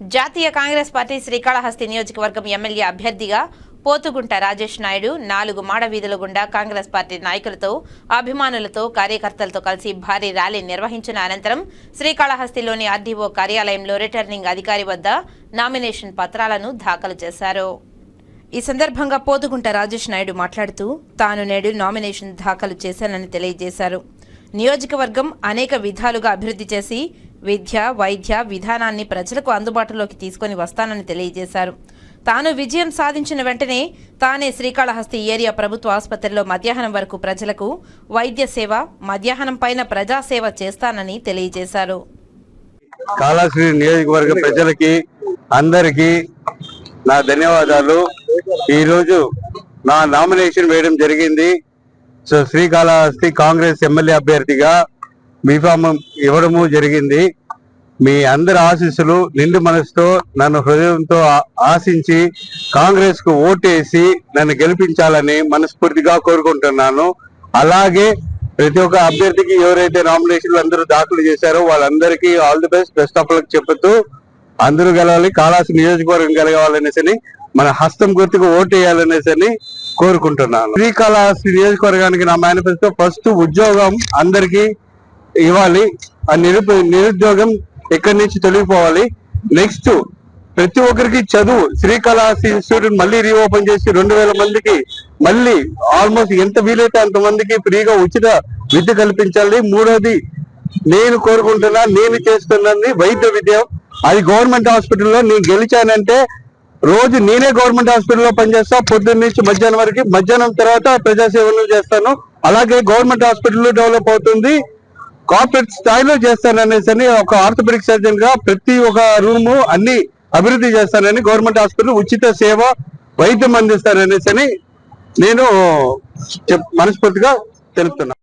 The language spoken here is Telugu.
జాతీయ కాంగ్రెస్ పార్టీ శ్రీకాళహస్తి నియోజకవర్గం ఎమ్మెల్యే అభ్యర్థిగా పోతుగుంట రాజేష్ నాయుడు నాలుగు మాడ వీధుల గుండా కాంగ్రెస్ పార్టీ నాయకులతో అభిమానులతో కార్యకర్తలతో కలిసి భారీ ర్యాలీ నిర్వహించిన అనంతరం శ్రీకాళహస్తిలోని ఆర్డీఓ కార్యాలయంలో రిటర్నింగ్ అధికారి వద్ద నామినేషన్ పత్రాలను దాఖలు చేశారు. ఈ సందర్భంగా పోతుగుంట రాజేష్ నాయుడు మాట్లాడుతూ తాను నేడు నామినేషన్ దాఖలు చేశానని తెలియజేశారు. నియోజకవర్గం అనేక విధాలుగా అభివృద్ధి చేసి విద్య వైద్య విధానాన్ని ప్రజలకు అందుబాటులోకి తీసుకొని వస్తానని తెలియజేశారు. తాను విజయం సాధించిన వెంటనే తానే శ్రీకాళహస్తి ఏరియా ప్రభుత్వ ఆసుపత్రిలో మధ్యాహ్నం వరకు ప్రజలకు వైద్య సేవ మధ్యాహ్నం పైన ప్రజాసేవ చేస్తానని తెలియజేశారు. కాళాశ్రీ నియోజకవర్గ ప్రజలకి అందరికి నా ధన్యవాదాలు. ఈరోజు నా నామినేషన్ వేయడం జరిగింది. సో శ్రీకాళహస్తి కాంగ్రెస్ ఎమ్మెల్యే అభ్యర్థిగా బీఫామం ఇవ్వడము జరిగింది. మీ అందరి ఆశీస్సులు నిండు మనసుతో నన్ను హృదయంతో ఆశించి కాంగ్రెస్కు ఓటేసి నన్ను గెలిపించాలని మనస్ఫూర్తిగా కోరుకుంటున్నాను. అలాగే ప్రతి ఒక్క అభ్యర్థికి ఎవరైతే నామినేషన్లు అందరూ దాఖలు చేశారో వాళ్ళందరికీ all the best. Best of luck చెబుతూ అందరూ గెలవాలి కాళాసి నియోజకవర్గం గెలవాలనేసి మన హస్తం గుర్తుకు ఓటేయాలనేసని వేయాలనేసి కోరుకుంటున్నాను. శ్రీకాళహస్తి నియోజకవర్గానికి నా మేనిఫెస్టో ఫస్ట్ ఉద్యోగం అందరికీ ఇవ్వాలి. ఆ నిరుప నిరుద్యోగం ఎక్కడి నుంచి తొలగిపోవాలి? నెక్స్ట్ ప్రతి ఒక్కరికి చదువు. శ్రీకాళహస్తి ఇన్స్టిట్యూట్ మళ్ళీ రీఓపెన్ చేసి రెండు వేల మందికి మళ్ళీ ఆల్మోస్ట్ ఎంత వీలైతే అంత మందికి ఫ్రీగా ఉచిత విద్య కల్పించాలి. మూడోది నేను కోరుకుంటున్నా నేను చేస్తున్నది వైద్య విద్య. అది గవర్నమెంట్ హాస్పిటల్లో నేను గెలిచానంటే రోజు నేనే గవర్నమెంట్ హాస్పిటల్లో పనిచేస్తా. పొద్దున్న నుంచి మధ్యాహ్నం వరకు. మధ్యాహ్నం తర్వాత ప్రజాసేవలు చేస్తాను. అలాగే గవర్నమెంట్ హాస్పిటల్ డెవలప్ అవుతుంది. కార్పొరేట్ స్థాయిలో చేస్తాననేసి అని ఒక ఆర్థోపెడిక్ సర్జన్గా ప్రతి ఒక్క రూము అన్ని అభివృద్ధి చేస్తానని గవర్నమెంట్ హాస్పిటల్ ఉచిత సేవ వైద్యం అందిస్తారనేసి అని నేను చెప్- మనస్ఫూర్తిగా తెలుపుతున్నా.